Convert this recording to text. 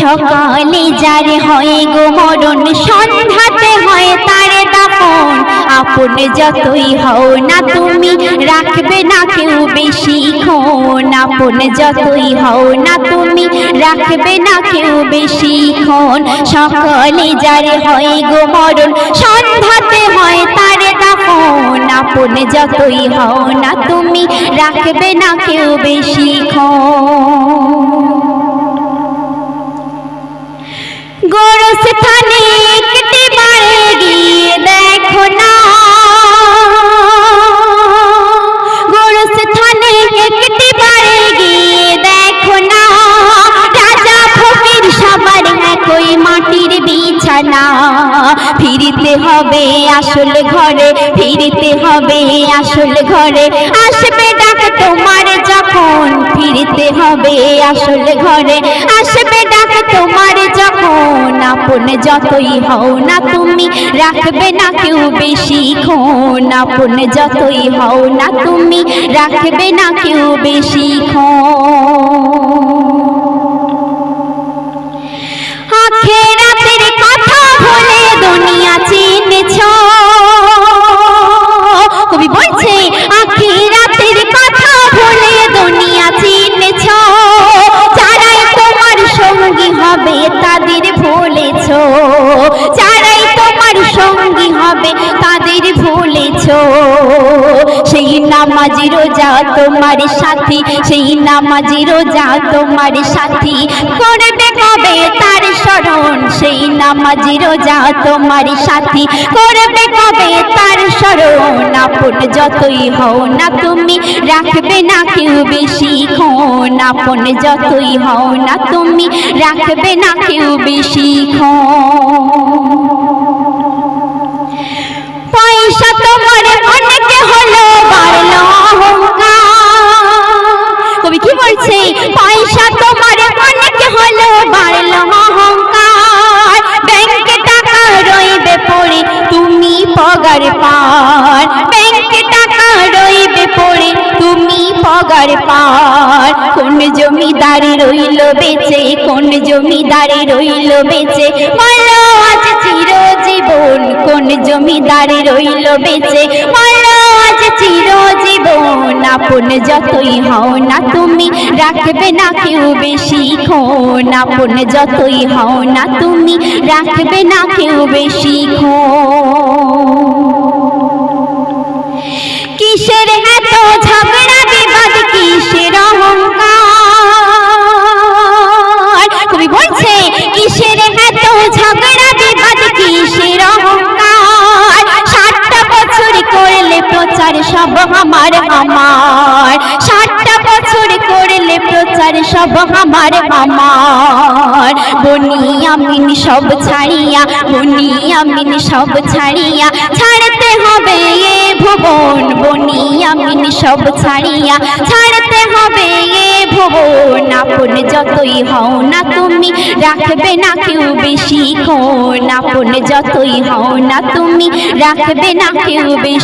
সকালে যার হয় গো মরণ, সন্ধ্যাতে হয় তার দাফন। আপন যতই হও না তুমি রাখবে না কেউ বেশি ক্ষণ। আপন যতই হও না তুমি রাখবে না কেউ বেশি ক্ষণ। সকালে যার হয় গো মরণ, সন্ধ্যাতে হয় তার দাফন। আপন যতই হও না তুমি রাখবে না কেউ বেশি ক্ষণ। বিছানা ফিরিতে হবে আসল ঘরে, ফিরিতে হবে আসল ঘরে। আসবে ডাক তোমার যখন, ফিরিতে হবে আসল ঘরে। আসবে ডাক তোমার যখন, আপন যতই হও না তুমি, রাখবে না কেউ বেশি ক্ষণ। আপন যতই হও না তুমি, রাখবে না কেউ বেশি ক্ষণ। হবে তাদের ভুলেছ। সেই নামাজি রোজা তোমার সাথী, সেই নামাজি রোজা তোমার সাথী। করবে কবে তার স্মরণ? সেই নামাজি রোজা তোমার সাথী। করবে কবে তার স্মরণ? আপন যতই হও না তুমি রাখবে না কেউ বেশি ক্ষণ। আপন যতই হও না তুমি রাখবে না কেউ বেশি ক্ষণ। জমিদার রইল বেঁচে, কোন জমিদার রইল বেঁচে? বলো আজ চিরজীবন, কোন জমিদার রইল বেঁচে? বলো আজ চিরজীবন, আপন যতই হও না তুমি, রাখবে না কেউ বেশি ক্ষণ। আপন যতই হও না তুমি, রাখবে না কেউ বেশি ক্ষণ। সব আমার আমার ষাটটা বছর করলে প্রচার সব আমার আমার বনি আমিন সব ছাড়িয়া, বনি আমিন সব ছাড়িয়া, ছাড়তে হবে এ ভুবন। বনি আমিন সব ছাড়িয়া, ছাড়তে হবে এ ভুবন। আপন যতই হও না তুমি, রাখবে না কেউ বেশি ক্ষণ। আপন যতই হও না তুমি, রাখবে না কেউ বেশি